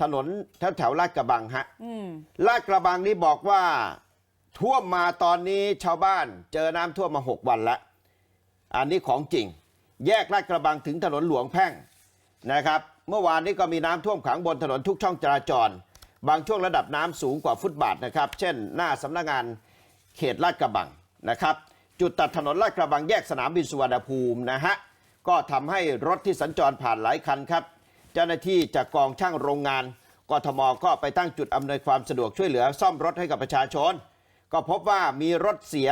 ถนนแถวแถวๆลาดกระบังฮะอืมลาดกระบังนี่บอกว่า ท่วมมาตอนนี้ชาวบ้าน เจอน้ำท่วมมา6วันแล้วอันนี้ของจริง แยกลาดกระบังถึงถนนหลวงแพ่งนะครับ เมื่อวานนี้ก็มีน้ำท่วมขังบนถนนทุกช่องจราจร บางช่วงระดับน้ำสูงกว่าฟุตบาทนะครับ เช่น หน้าสำนักงานเขตลาดกระบังนะครับ จุดตัดถนนลาดกระบังแยกสนามบินสุวรรณภูมินะฮะก็ทำให้รถที่สัญจรผ่านหลายคันครับ เจ้าหน้าที่จากกองช่างโรงงานกทมก็ไปตั้งจุดอำนวยความสะดวกช่วยเหลือซ่อมรถให้กับประชาชน ก็พบว่ามีรถเสีย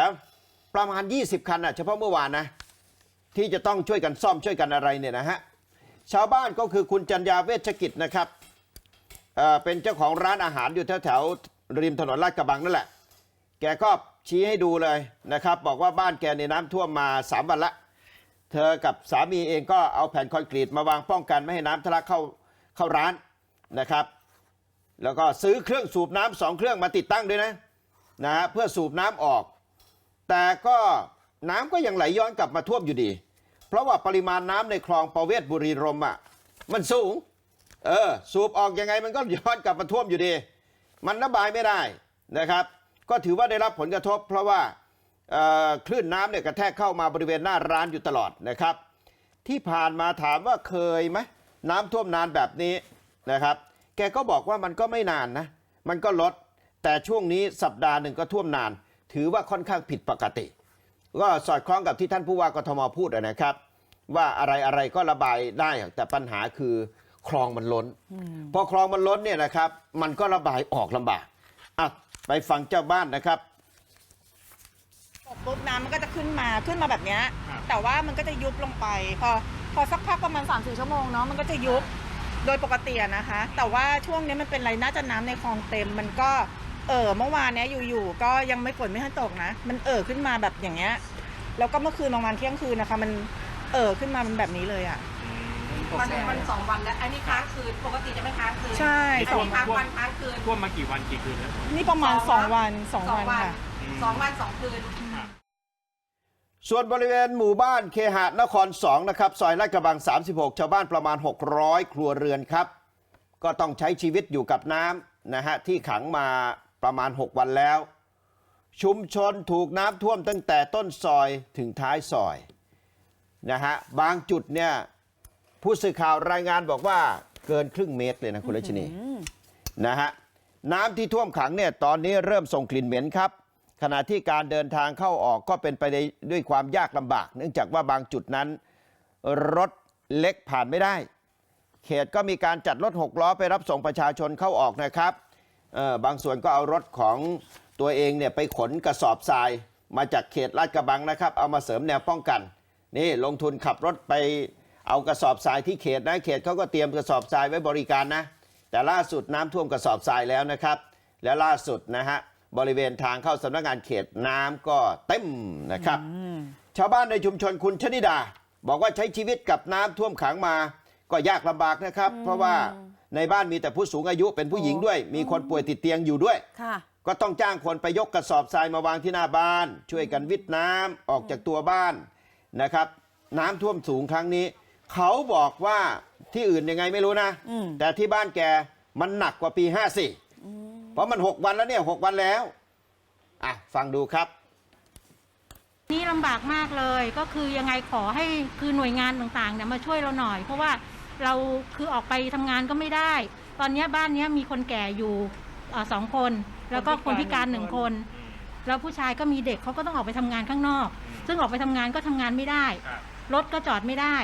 ประมาณ 20 คันนะเฉพาะเมื่อวานนะ ที่จะต้องช่วยกันซ่อมช่วยกันอะไรเนี่ยนะฮะชาวบ้านก็คือคุณจัญญาเวชกิจนะครับเเป็นเจ้าของร้านอาหารอยู่แถวแถวๆริมถนนลาดกระบังนั่นแหละ แกก็ชี้ให้ดูเลยนะครับ บอกว่าบ้านแกในน้ำท่วมมา 3 วันละ เธอกับสามีเองก็เอาแผ่นคอนกรีตมาวางป้องกันไม่ให้น้ำทะลักเข้าเข้าร้านนะครับ แล้วก็ซื้อเครื่องสูบน้ำสองเครื่องมาติดตั้งด้วยนะนะฮะเพื่อสูบน้ำออก แต่ก็น้ำก็ยังไหลย้อนกลับมาท่วมอยู่ดี เพราะว่าปริมาณน้ำในคลองประเวศบุรีรมอะมันสูงเออสูบออกยังไงมันก็ย้อนกลับมาท่วมอยู่ดี มันระบายไม่ได้นะครับ ก็ถือว่าได้รับผลกระทบ เพราะว่า คลื่นน้ำเนี่ยกระแทกเข้ามาบริเวณหน้าร้านอยู่ตลอดนะครับ ที่ผ่านมาถามว่าเคยไหมน้ำท่วมนานแบบนี้นะครับ แกก็บอกว่ามันก็ไม่นานนะ มันก็ลด แต่ช่วงนี้สัปดาห์หนึ่งก็ท่วมนาน ถือว่าค่อนข้างผิดปกติ ก็สอดคล้องกับที่ท่านผู้ว่ากทมพูดอะนะครับ ว่าอะไรอะไรก็ระบายได้แต่ปัญหาคือคลองมันล้น พอคลองมันล้นเนี่ยนะครับ มันก็ระบายออกลำบากอะไปฟังเจ้าบ้านนะครับตก ปุ๊บน้ำมันก็จะขึ้นมาขึ้นมาแบบเนี้ยครับ แต่ว่ามันก็จะยุบลงไป พอพอสักพักประมาณ3าสี่ชั่วโมงเนาะมันก็จะยุบโดยปกติอะนะคะ แต่ว่าช่วงนี้มันเป็นไรน่าจะน้ำในคลองเต็ม มันก็เออเมื่อวานเนี้ยอยู่ๆก็ยังไม่ฝนไม่ทันตกนะ มันเออขึ้นมาแบบอย่างเงี้ยแล้วก็เมื่อคืนประมาณเที่ยงคืนนะคะ มันเออขึ้นมามันแบบนี้เลยอะมันมันสองวันแล้ว อันนี้ค้างคืน ปกติจะไม่ค้างคืนใช่อันสองนี้ค้างวันค้างคืน ท่วมมากี่วันกี่คืนแล้วนี่ประมาณสองวันสองวันค่ะ สองวันสองคืน ส่วนบริเวณหมู่บ้านเคหะนคร2นะครับซอยลาดกระบัง 36 ชาวบ้านประมาณ 600 ครัวเรือนครับ ก็ต้องใช้ชีวิตอยู่กับน้ำนะฮะที่ขังมาประมาณ 6 วันแล้ว ชุมชนถูกน้ำท่วมตั้งแต่ต้นซอยถึงท้ายซอยนะฮะบางจุดเนี่ยผู้สื่อข่าวรายงานบอกว่าเกินครึ่งเมตรเลยนะคุณรัชนีนะฮะน้ำที่ท่วมขังเนี่ยตอนนี้เริ่มส่งกลิ่นเหม็นครับ ขณะที่การเดินทางเข้าออกก็เป็นไปได้ด้วยความยากลำบาก เนื่องจากว่าบางจุดนั้น รถเล็กผ่านไม่ได้ เขตก็มีการจัดรถหกล้อไปรับส่งประชาชนเข้าออกนะครับบางส่วนก็เอารถของตัวเองเนี่ยไปขนกระสอบทรายมาจากเขตลาดกระบังนะครับ เอามาเสริมแนวป้องกัน นี่ลงทุนขับรถไปเอากระสอบทรายที่เขตนะเขตเขาก็เตรียมกระสอบทรายไว้บริการนะแต่ล่าสุดน้ำท่วมกระสอบทรายแล้วนะครับ และล่าสุดนะฮะ บริเวณทางเข้าสำนักงานเขตน้ำก็เต็มนะครับ ชาวบ้านในชุมชนคุณชนิดา บอกว่าใช้ชีวิตกับน้ำท่วมขังมา ก็ยากลำบากนะครับ เพราะว่าในบ้านมีแต่ผู้สูงอายุเป็นผู้หญิงด้วย มีคนป่วยติดเตียงอยู่ด้วยค่ะก็ต้องจ้างคนไปยกกระสอบทรายมาวางที่หน้าบ้าน ช่วยกันวิทน้ำออกจากตัวบ้านนะครับ น้ำท่วมสูงครั้งนี้ เขาบอกว่าที่อื่นยังไงไม่รู้นะอืมแต่ที่บ้านแกมันหนักกว่าปี 54 เพราะมัน 6 วันแล้วเนี่ย6วันแล้วอะฟังดูครับ นี่ลำบากมากเลยก็คือยังไงขอให้คือหน่วยงานต่างๆเนี่ยมาช่วยเราหน่อย เพราะว่าเราคือออกไปทำงานก็ไม่ได้ ตอนเนี้ยบ้านเนี้ยมีคนแก่อยู่เอ่อสองคน แล้วก็คนพิการหนึ่งคนแล้วผู้ชายก็มีเด็กเขาก็ต้องออกไปทำงานข้างนอก ซึ่งออกไปทำงานก็ทำงานไม่ได้ ครับรถก็จอดไม่ได้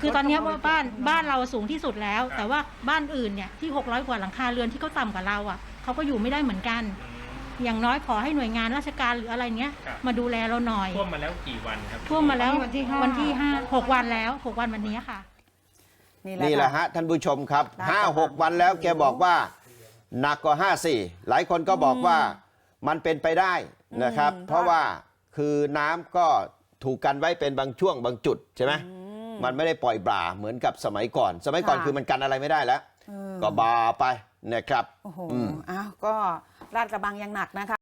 คือตอนเนี้ยว่าบ้านบ้านเราสูงที่สุดแล้วแต่ว่าบ้านอื่นเนี่ยที่ 600 กว่าหลังคาเรือนที่เขาต่ำกว่าเราอะเขาก็อยู่ไม่ได้เหมือนกันอย่างน้อยขอให้หน่วยงานราชการหรืออะไรเนี้ย ครับ มาดูแลเราหน่อยท่วมมาแล้วกี่วันครับ ท่วมมาแล้ววันที่ห้า วันที่ห้าหกวันแล้วหกวันวันนี้ค่ะ นี่แหละฮะท่านผู้ชมครับ ได้ห้าครับหกวันแล้วแกบอกว่าหนักกว่าห้าสี่หลายคนก็บอกว่ามันเป็นไปได้นะครับ อืมเพราะว่าคือน้ำก็ถูกกันไว้เป็นบางช่วงบางจุดใช่ไหม มันไม่ได้ปล่อยบ่าเหมือนกับสมัยก่อน สมัยก่อนค่ะคือมันกันอะไรไม่ได้แล้วเออก็บาไปนะครับ โอ้โหอืมอ้าวก็ลาดกระบังยังหนักนะคะ